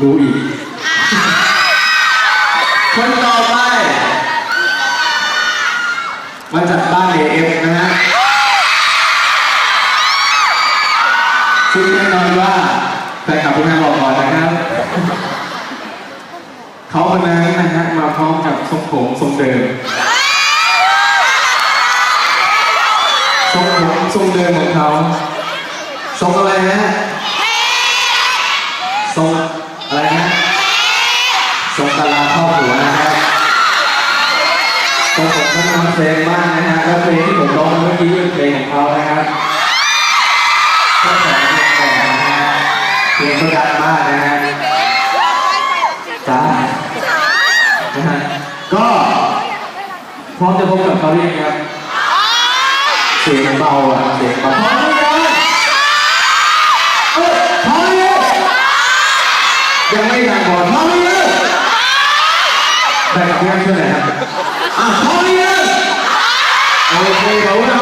รู้อีก คนต่อไปมาจากบ้านเอฟนะฮะซึ่งแน่นอนว่าแฟนคลับทุกท่านบอกก่อนนะครับ เขาคนนั้นนะฮะมาพร้อมกับทรงผมทรงเดิมทรงผมทรงเดิมของเขาทรงอะไรนะทรงอะไรนะท รงกะลาครอหัวนะครับผมเขาทำเพลงมากนะฮะแล้วเพลงที่ผมร้องเมื่อกี้เป็นเพลงของเขานะครับก็ขอเพลงนนะฮะเพลงเขาดังมากนะฮะจ้านะฮะก็พร้อมจะพบกับเขาหรือยังครับเสียงเบาอะเสียงเบาพร้อมหรือยังเอ้ยพร้อมหรือยังยังไม่ดังก่อนพร้อมหรือยังก่อนช่วยหน่อยครับอะพร้อม หรือยังโอเคเขาว่า